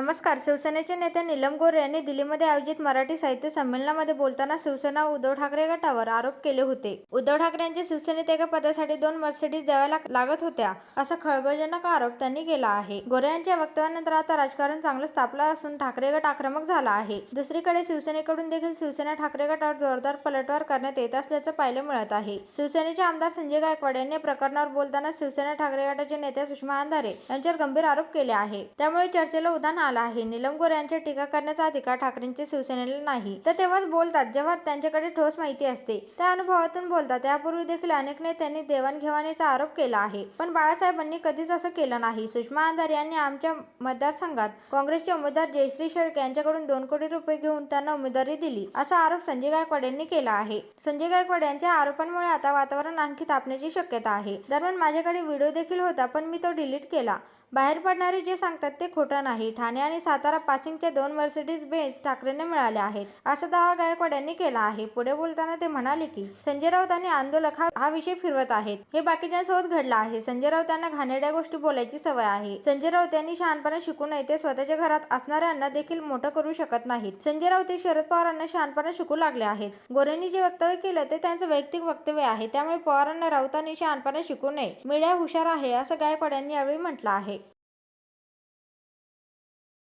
नमस्कार. शिवसेनेचे नेते नीलम गोरे यांनी दिल्लीमध्ये आयोजित मराठी साहित्य संमेलनामध्ये बोलताना शिवसेना उद्धव ठाकरे गटावर आरोप केले होते. उद्धव ठाकरे यांच्या शिवसेनेत एका पदासाठी दोन मर्सिडीज द्याव्या लाग- लागत होत्या असा खळबळजनक आरोप त्यांनी केला आहे. गोरे यांच्या वक्तव्यानंतर आता राजकारण चांगलंच तापलं असून ठाकरे गट आक्रमक झाला आहे. दुसरीकडे शिवसेनेकडून देखील शिवसेना ठाकरे गटावर जोरदार पलटवार करण्यात येत असल्याचं पाहायला मिळत आहे. शिवसेनेचे आमदार संजय गायकवाड यांनी प्रकरणावर बोलताना शिवसेना ठाकरे गटाच्या नेत्या सुषमा अंधारे यांच्यावर गंभीर आरोप केले आहे. त्यामुळे चर्चेला उदाहरण आला आहे. निलम गोरे यांच्या टीका करण्याचा अधिकार ठाकरेंचे शिवसेनेला नाही. तर तेव्हाच बोलतात जेव्हा त्यांच्याकडे ठोस माहिती असते. त्या अनुभवातून बोलतात त्यापूर्वी देखील अनेक नेत्यांनी देवाणघेवाणीचा आरोप केला आहे. पण बाळासाहेबांनी कधीच असं केलं नाही. सुषमा अंधारे यांनी आमच्या मतदारसंघात काँग्रेसचे उमेदवार जयश्री शेळके यांच्याकडून दोन कोटी रुपये घेऊन त्यांना उमेदवारी दिली. असा आरोप संजय गायकवाड यांनी केला आहे. संजय गायकवाड यांच्या आरोपांमुळे आता वातावरण आणखी तापण्याची शक्यता आहे. दरम्यान माझ्याकडे व्हिडिओ देखील होता पण मी तो डिलीट केला. बाहेर पडणारे जे सांगतात ते खोटं नाही. ठाणे आणि सातारा पासिंगचे दोन मर्सिडीज बेंच ठाकरेंना मिळाले आहेत. असा दावा गायकवाड यांनी केला आहे. पुढे बोलताना ते म्हणाले की संजय राऊत आणि आंदोलक हा हा विषय फिरवत आहेत. हे बाकीच्यांसोबत घडलं आहे. संजय राऊत यांना घाणेड्या गोष्टी बोलायची सवय आहे. संजय राऊत यांनी शहाणपणा शिकू नये ते स्वतःच्या घरात असणाऱ्यांना देखील मोठं करू शकत नाहीत. संजय राऊत हे शरद पवारांना शहाणपणा शिकू लागले आहेत. गोरेंनी जे वक्तव्य केलं ते त्यांचं वैयक्तिक वक्तव्य आहे. त्यामुळे पवारांना राऊतांनी शहाणपणा शिकू नये. मीडिया हुशार आहे असं गायकवाड यांनी यावेळी म्हटलं आहे.